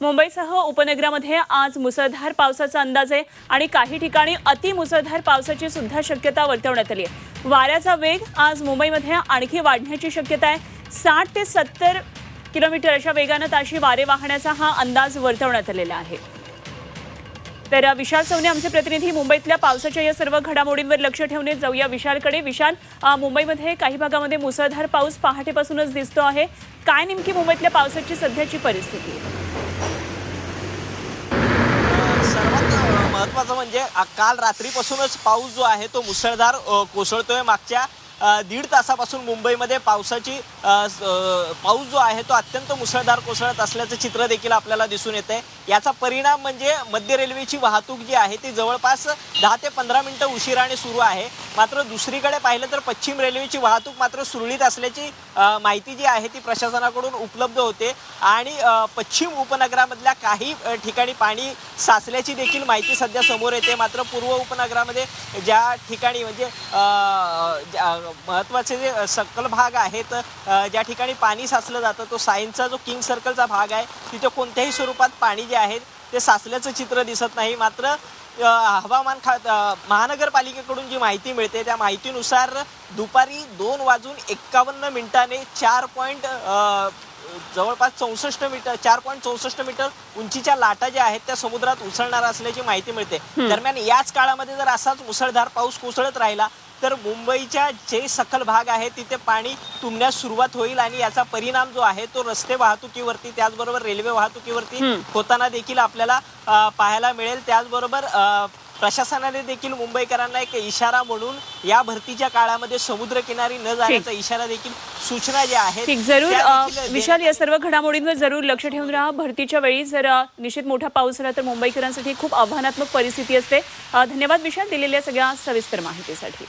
मुंबईसह उपनगरामध्ये आज मुसळधार पावसाचा अंदाज आहे आणि काही ठिकाणी अति मुसळधार पावसाची सुद्धा शक्यता वर्तवण्यात आली आहे. वाऱ्याचा वेग आज मुंबईमध्ये आणखी वाढण्याची शक्यता आहे. साठ ते सत्तर किलोमीटर अशा वेगानं ताशी वारे वाहण्याचा हा अंदाज वर्तवण्यात आलेला आहे. तर विशाल सवने आमचे प्रतिनिधी मुंबईतल्या पावसाच्या या सर्व घडामोडींवर लक्ष ठेवणे जाऊया विशालकडे. विशाल मुंबईमध्ये काही भागामध्ये मुसळधार पाऊस पहाटेपासूनच दिसतो आहे. काय नेमकी मुंबईतल्या पावसाची सध्याची परिस्थिती? सर्वात महत्वाचं महत्त्वाचं म्हणजे काल रात्रीपासूनच पाऊस जो आहे तो मुसळधार कोसळतोय मागच्या दीड तासापासून मुंबईमध्ये पावसाची पाऊस जो आहे तो अत्यंत मुसळधार कोसळत असल्याचं चित्र देखील आपल्याला दिसून येतंय. याचा परिणाम म्हणजे मध्य रेल्वेची वाहतूक जी आहे ती जवळपास दहा ते पंधरा मिनिटं उशिराने सुरू आहे. मात्र दुसरीकडे पाहिलं तर पश्चिम रेल्वेची वाहतूक मात्र सुरळीत असल्याची माहिती जी आहे ती प्रशासनाकडून उपलब्ध होते. आणि पश्चिम उपनगरामधल्या काही ठिकाणी पाणी साचल्याची देखील माहिती सध्या समोर येते. मात्र पूर्व उपनगरामध्ये ज्या ठिकाणी म्हणजे ज्या- महत्त्वाचे जे सकल भाग आहेत ज्या ठिकाणी पाणी साचलं जातं तो सायन्सचा जो किंग सर्कलचा भाग आहे तिथे कोणत्याही स्वरूपात पाणी जे आहे ते साचल्याचं चित्र दिसत नाही. मात्र हवामान खा महानगरपालिकेकडून जी माहिती मिळते त्या माहितीनुसार दुपारी दोन वाजून एक्कावन्न मिनिटाने चार पॉईंट जवळपास चौसष्ट मीटर चार पॉईंट चौसष्ट मीटर उंचीच्या लाटा ज्या आहेत त्या समुद्रात उसळणार असल्याची माहिती मिळते. दरम्यान याच काळामध्ये जर असाच मुसळधार पाऊस कोसळत राहिला तर मुंबईच्या जे सखल भाग आहे तिथे पाणी तुंबण्यास सुरुवात होईल आणि याचा परिणाम जो आहे तो रस्ते वाहतुकीवरती त्याचबरोबर रेल्वे वाहतुकीवरती होताना देखील आपल्याला पाहायला मिळेल. त्याचबरोबर अ, प्रशासनाने देखील मुंबईकरांना एक इशारा म्हणून या भरतीच्या काळामध्ये समुद्रकिनारी न जाण्याचा इशारा देखील सूचना ज्या आहेत जरूर विशाल या सर्व घडामोडींवर जरूर लक्ष ठेवून राहा. भरतीच्या वेळी जर निश्चित मोठा पाऊस झाला तर मुंबईकरांसाठी खूप आव्हानात्मक परिस्थिती असते. धन्यवाद विशाल दिलेल्या सगळ्या सविस्तर माहितीसाठी.